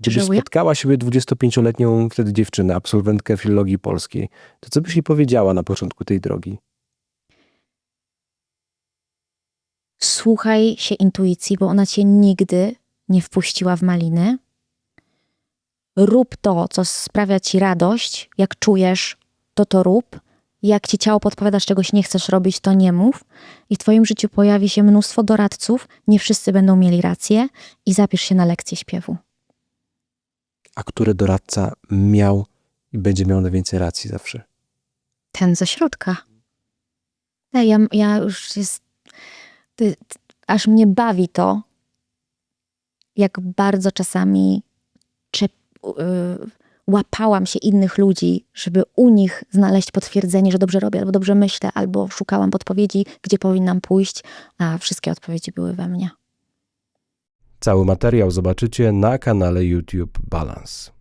Gdybyś Żałuję? spotkała siebie 25-letnią wtedy dziewczynę, absolwentkę filologii polskiej, to co byś jej powiedziała na początku tej drogi? Słuchaj się intuicji, bo ona cię nigdy nie wpuściła w maliny. Rób to, co sprawia ci radość. Jak czujesz, to to rób. Jak ci ciało podpowiada, że czegoś nie chcesz robić, to nie mów. I w twoim życiu pojawi się mnóstwo doradców. Nie wszyscy będą mieli rację. I zapisz się na lekcję śpiewu. A który doradca miał i będzie miał najwięcej racji zawsze? Ten ze środka. Ja, ja już jest. Ty, ty, aż mnie bawi to, jak bardzo czasami y, łapałam się innych ludzi, żeby u nich znaleźć potwierdzenie, że dobrze robię, albo dobrze myślę, albo szukałam podpowiedzi, gdzie powinnam pójść, a wszystkie odpowiedzi były we mnie. Cały materiał zobaczycie na kanale YouTube Balance.